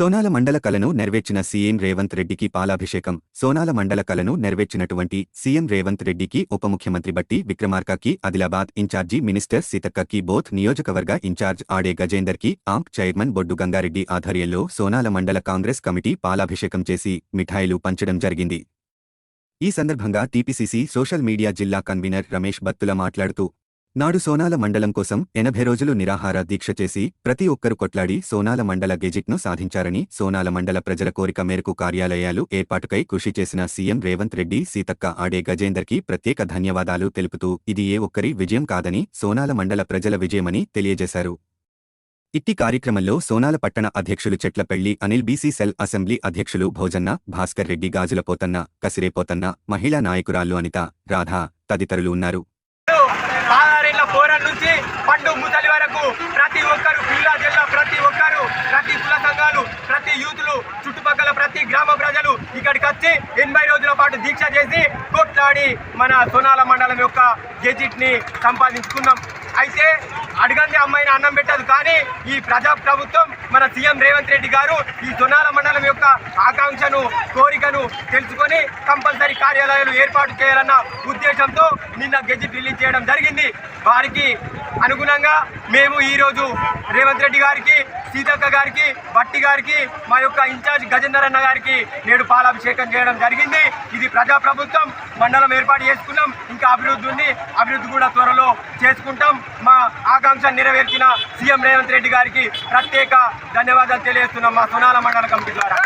సోనాల మండల కలను నెరవేర్చిన సీఎం రేవంత్ రెడ్డికి పాలాభిషేకం. సోనాల మండల కలను నెరవేర్చినటువంటి సీఎం రేవంత్ రెడ్డికి ఉప ముఖ్యమంత్రి బట్టి విక్రమార్కకి ఆదిలాబాద్ ఇన్ఛార్జి మినిస్టర్ సీతక్కకి బోత్ నియోజకవర్గ ఇన్ఛార్జ్ ఆడే గజేందర్కి ఆంక్ చైర్మన్ బొడ్డు గంగారెడ్డి ఆధ్వర్యంలో సోనాల మండల కాంగ్రెస్ కమిటీ పాలాభిషేకం చేసి మిఠాయిలు పంచడం జరిగింది. ఈ సందర్భంగా టీపీసీసీ సోషల్ మీడియా జిల్లా కన్వీనర్ రమేష్ బత్తుల మాట్లాడుతూ నాడు సోనాల మండలం కోసం ఎనభై రోజులు నిరాహార దీక్ష చేసి ప్రతి ఒక్కరు కొట్లాడి సోనాల మండల గెజిట్ను సాధించారని సోనాల మండల ప్రజల కోరిక మేరకు కార్యాలయాలు ఏర్పాటుకై కృషి చేసిన సీఎం రేవంత్ రెడ్డి సీతక్క ఆడే గజేందర్కి ప్రత్యేక ధన్యవాదాలు తెలుపుతూ ఇది ఏ ఒక్కరి విజయం కాదని సోనాల మండల ప్రజల విజయమని తెలియజేశారు. ఇట్టి కార్యక్రమంలో సోనాల పట్టణ అధ్యక్షులు Chetlapelli Anil BC cell assembly అధ్యక్షులు భోజన్న భాస్కర్ రెడ్డి గాజులపోతన్న కసిరేపోతన్న మహిళా నాయకురాలు అనిత రాధా తదితరులు ఉన్నారు. పాదారేళ్ళ నుంచి పండు ముసలి వరకు ప్రతి ఒక్కరు పిల్ల జిల్లా ప్రతి ఒక్కరు ప్రతి కుల సంఘాలు ప్రతి యూతులు చుట్టుపక్కల ప్రతి గ్రామ ప్రజలు ఇక్కడికి వచ్చి ఎనభై రోజుల పాటు దీక్ష చేసి కొట్లాడి మన సోనాల మండలం యొక్క గెజిట్ని సంపాదించుకున్నాం. అయితే అడగంది అమ్మాయిని అన్నం పెట్టదు కానీ ఈ ప్రజా ప్రభుత్వం మన సీఎం రేవంత్ రెడ్డి గారు ఈ సొనాల మండలం యొక్క ఆకాంక్షను కోరికను తెలుసుకొని కంపల్సరీ కార్యాలయాలు ఏర్పాటు చేయాలన్న ఉద్దేశంతో నిన్న గెజిట్ రిలీజ్ చేయడం జరిగింది. వారికి అనుగుణంగా మేము ఈరోజు రేవంత్ రెడ్డి గారికి సీతక్క గారికి బట్టి గారికి మా యొక్క ఇన్ఛార్జ్ గజేందర్ అన్న గారికి నేడు పాలాభిషేకం చేయడం జరిగింది. ఇది ప్రజా ప్రభుత్వం మండలం ఏర్పాటు చేసుకున్నాం. ఇంకా అభివృద్ధి ఉంది అభివృద్ధి కూడా త్వరలో చేసుకుంటాం. మా ఆకాంక్ష నెరవేర్చిన సీఎం రేవంత్ రెడ్డి గారికి ప్రత్యేక ధన్యవాదాలు తెలియజేస్తున్నాం మా సునాల మండల కమిటీ ద్వారా.